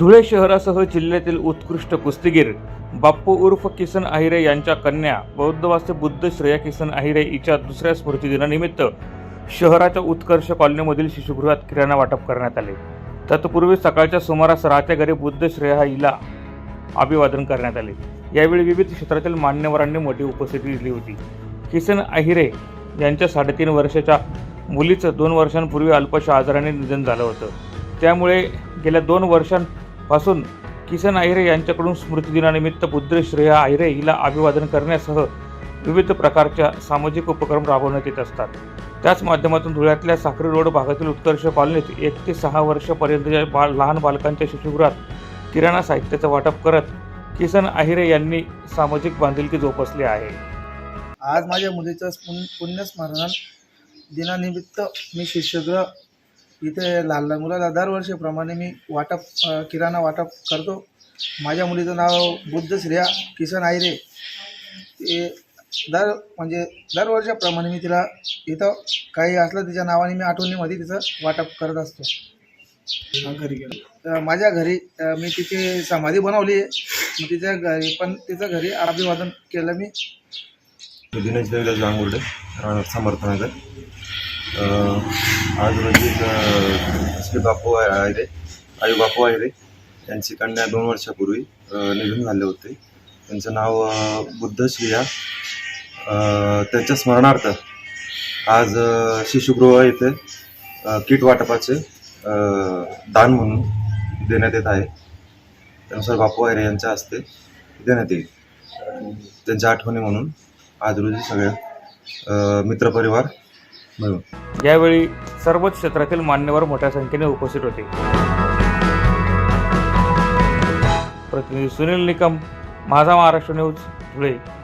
धुळे शहरासह जिल्ह्यातील उत्कृष्ट कुस्तीगीर बाप्पू उर्फ किसन आहिरे यांच्या कन्या बौद्धवासी बुद्ध श्रेया किसन आहिरे हिच्या दुसऱ्या स्मृतिदिनानिमित्त शहराच्या उत्कर्ष कॉलनीमधील शिशुगृहात किराणा वाटप करण्यात आले. तत्पूर्वी सकाळच्या सुमारास राहत्या घरी बुद्ध श्रेया हिला अभिवादन करण्यात आले. यावेळी विविध क्षेत्रातील मान्यवरांनी मोठी उपस्थिती दिली होती. किसन आहिरे यांच्या साडेतीन वर्षाच्या मुलीचं दोन वर्षांपूर्वी अल्पशा आजाराने निधन झालं होतं. त्यामुळे गेल्या दोन पासून किसन आहिरे यांच्याकडून स्मृतिदिनानिमित्त बुद्ध श्रेया आहिरे हिला अभिवादन करण्यासह विविध प्रकारच्या सामाजिक उपक्रम राबवण्यात येत असतात. त्याच माध्यमातून धुळ्यातल्या साखरी रोड भागातील उत्कर्ष कॉलनीत एक ते सहा वर्षापर्यंतच्या बा लहान बालकांच्या शिशुगृहात किराणा साहित्याचं वाटप करत किसन आहिरे यांनी सामाजिक बांधिलकी जोपासली आहे. आज माझ्या मुलीचं पुण्य पुण्यस्मरण दिनानिमित्त मी शिष्यगृह इथे लहान लहान मुलाला दरवर्षीप्रमाणे मी वाटप किराणा वाटप करतो. माझ्या मुलीचं नाव बुद्ध श्रेया किसन आयरे ते दर म्हणजे दरवर्षाप्रमाणे मी तिला इथं काही असलं तिच्या नावाने मी आठवणीमध्ये तिचं वाटप करत असतो. घरी गेलो. माझ्या घरी मी तिची समाधी बनवली आहे. मग तिच्या घरी पण तिचं घरी अभिवादन केलं मी. दिनेश देवीराज गांगुर्डे समर्थनगर. आज रोजी अं, श्री बापू आयरे आई बापू आयरे यांची कन्या दोन वर्षापूर्वी निघून झाले होते. त्यांचं नाव बुद्ध श्रिया. त्यांच्या स्मरणार्थ आज शिशुगृह येथे किट वाटपाचे दान म्हणून देण्यात येत आहे. त्यानुसार बापू आयरे यांच्या हस्ते देण्यात येईल. त्यांच्या आठवणी म्हणून आज रोजी सगळ्या मित्रपरिवार यावेळी सर्वच क्षेत्रातील मान्यवर मोठ्या संख्येने उपस्थित होते. प्रतिनिधी सुनील निकम माझा महाराष्ट्र न्यूज धुळे